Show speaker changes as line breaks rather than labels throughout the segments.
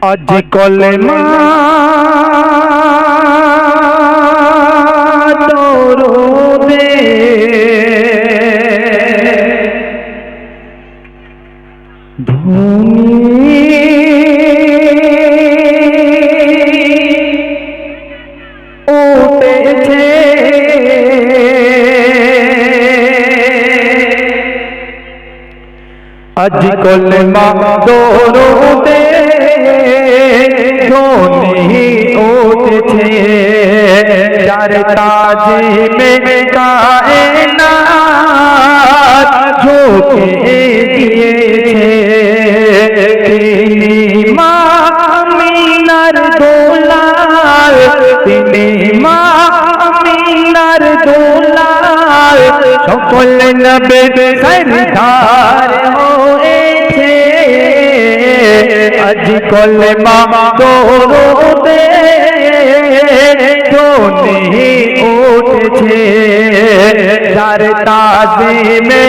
আজ ধুনি উঠেছে। আজ কলমা দরুদে ধুনি উঠেছে। যার তাজে মে কায়নাত ঝোঁকে দিয়েছে। তিনি মা আমিনার দোলাল, তিনি মা আমিনার দোলাল। সকল নবে সরদার কলমা দরুদে ধুনি উঠেছে যার তাজে মে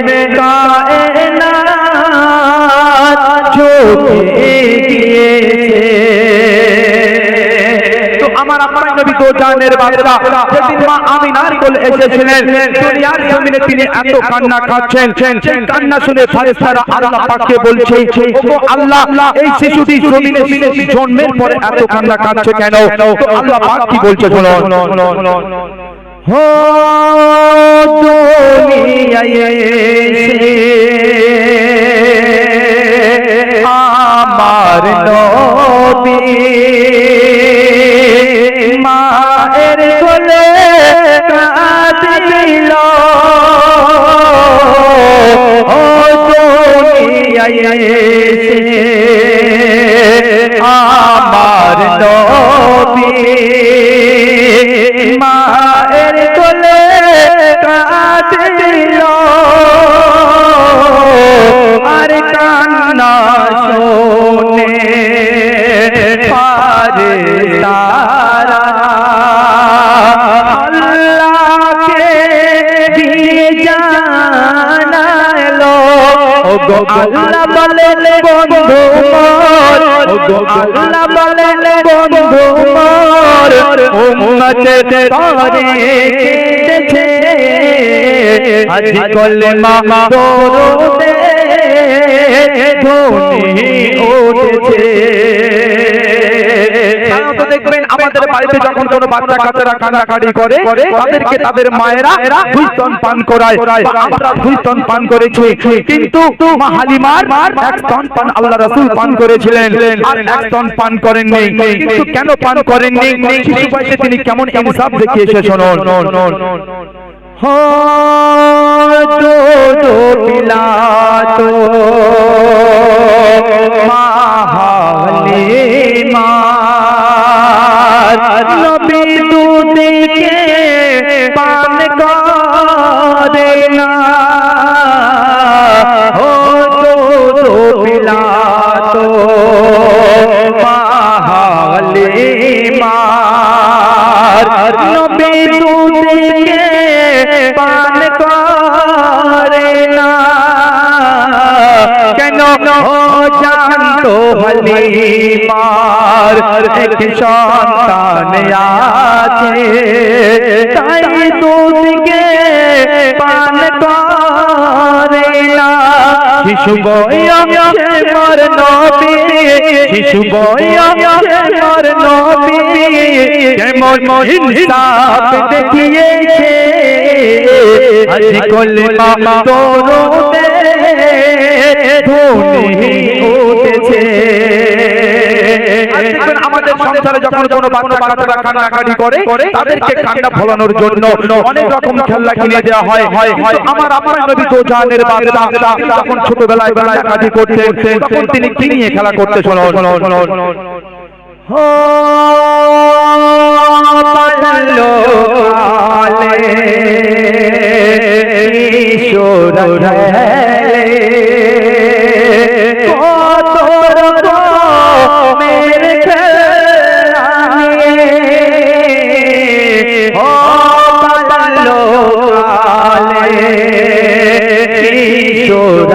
আমার আপনার নবী তো জানের বাচ্চা যেদিন মা আমিনার কোল এসেছিলেন, দুনিয়ার জমিনে তিনি এত কান্না কাঁদছেন সেই কান্না শুনে ফারেস্তারা আল্লাহ পাককে বলছে, ওগো আল্লাহ, এই শিশুটি জমিনে জন্মের পরে এত কান্না কাঁদছে কেন? তো আল্লাহ পাক কি বলছে শোনো হো দুনিয়ায় কাঁদিল আর কান্না শোনে পারে তারা আল্লাহকে দিয়ে জানালো ও গো আল্লাহ বলেন বন্ধু মোর ও গো আল্লাহ বলেন বন্ধু মোর উম্মতের তরে কেটেছে আজ কলমা দরুদে উঠেছে। দেখবেন আমাদের বাড়িতে যখন কোনো বাচ্চা করে, তাদেরকে তাদের মায়েরা দুই স্তন পান করায়। আমরা দুই স্তন পান করেছি। কিন্তু মা হালিমার এক স্তন পান আল্লাহ পান করেছিলেন। এক স্তন পান করেননি। কিন্তু কেন পান করেননি? শিশু তিনি কেমন ইনসাফ দেখিয়েছে, শুনুন। हो दो दो पिला तो माहली माँ জানতো হালিমার এক সন্তান আছে। তাই দুধকে পান করে না। শিশু বয়সে মর নবী, শিশু বয়সে মর নবী, কেমন দেখিয়েছে। উঠেছে দেখবেন আমাদের সংসারে যখন কোনো বাচ্চা কান্নাকাটি করে তাদেরকে কান্না জন্য অনেক রকম দেওয়া হয় হয় আমার আমার নবী তো জানের ছোটবেলায় বেলায় কাটি করতে তখন তিনি খেলা করতে শোনো শোনো শোনো হো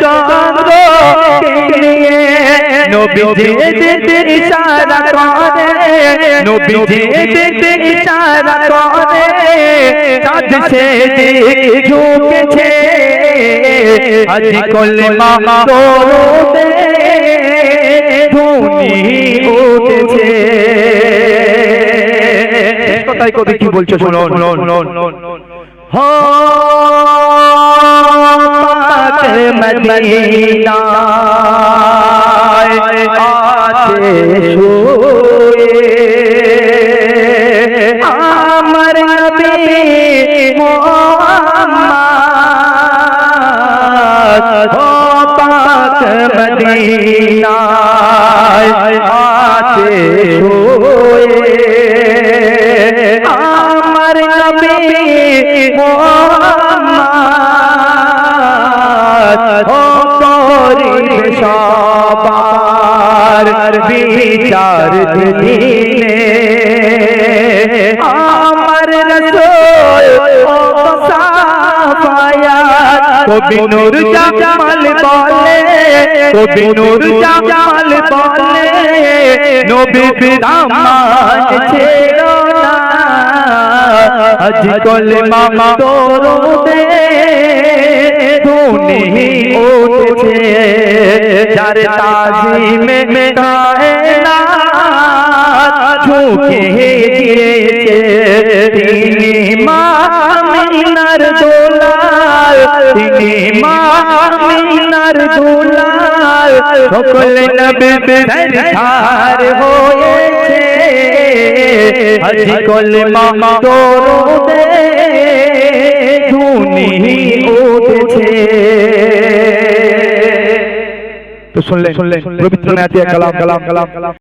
চন্দ্র নিয়ে ইশারা করে নবীজি ইশারা করে চাঁদ সে ঝুঁকেছে। আজ কলমা দরুদে ধুনি উঠেছে। কথাই কবি কি বলছো শুনো হো পাক মদিনায় আছে শুয়ে আমার নবী মোহাম্মদ হো পাক মদিনায় আছে শুয়ে আমার নবী মোহাম্মদ বিচার দিনে আমার রসুল ও সাফায়াত কবি নূর জামাল বলে কবি নূর জামাল বলে নবী বিরামান ছিল না আজ কলমা দরুদে ধুনি উঠছে যার তাজিমে কায়নাত ঝুঁকে গিয়েছে তিনি মা মিনার দোলাল তিনি মা মিনার দোলাল সকল নবী সরদার হয়েছে। আজি কলমা দরুদে ধুনি উঠেছে। তো শুনলেন শুনলেন পবিত্র নাতিয়া কালাম কালাম কালাম।